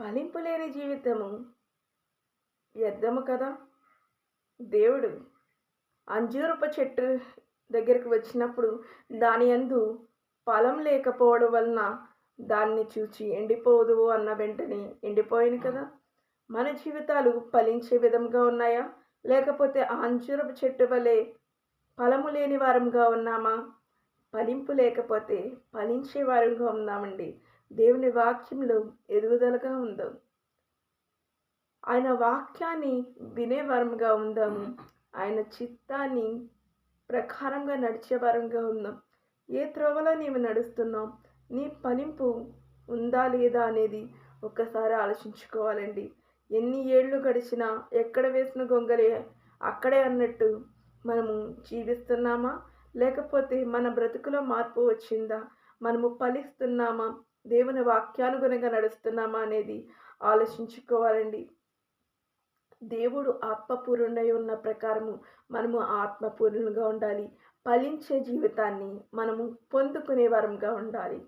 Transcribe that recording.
ఫలింపు లేని జీవితము వ్యర్థము కదా? దేవుడు అంజూరపు చెట్టు దగ్గరికి వచ్చినప్పుడు దాని యందు ఫలం లేకపోవడం వలన దాన్ని చూచి ఎండిపోదు అన్న వెంటనే ఎండిపోయింది కదా? మన జీవితాలు ఫలించే విధంగా ఉన్నాయా? లేకపోతే ఆ అంజూరపు చెట్టు వలె ఫలము లేని వారంగా ఉన్నామా? ఫలింపు లేకపోతే ఫలించే వారంగా ఉన్నామండి. దేవుని వాక్యంలో ఎదుగుదలగా ఉందాం. ఆయన వాక్యాన్ని వినేవారంగా ఉందాము ఆయన చిత్తాన్ని ప్రకారంగా నడిచే వరంగా ఉందాం. ఏ త్రోవలో నీవు నడుస్తున్నాం నీ పనింపు ఉందా లేదా అనేది ఒక్కసారి ఆలోచించుకోవాలండి. ఎన్ని ఏళ్ళు గడిచినా ఎక్కడ వేసిన గొంగలే అక్కడే అన్నట్టు మనము జీవిస్తున్నామా? లేకపోతే మన బ్రతుకులో మార్పు వచ్చిందా? మనము ఫలిస్తున్నామా? దేవుని వాక్యానుగుణంగా నడుస్తున్నామా అనేది ఆలోచించుకోవాలండి. దేవుడు ఆత్మపూర్ణుడై ఉన్న ప్రకారము మనము ఆత్మపూర్ణులుగా ఉండాలి. ఫలించే జీవితాన్ని మనము పొందుకునే వారంగా ఉండాలి.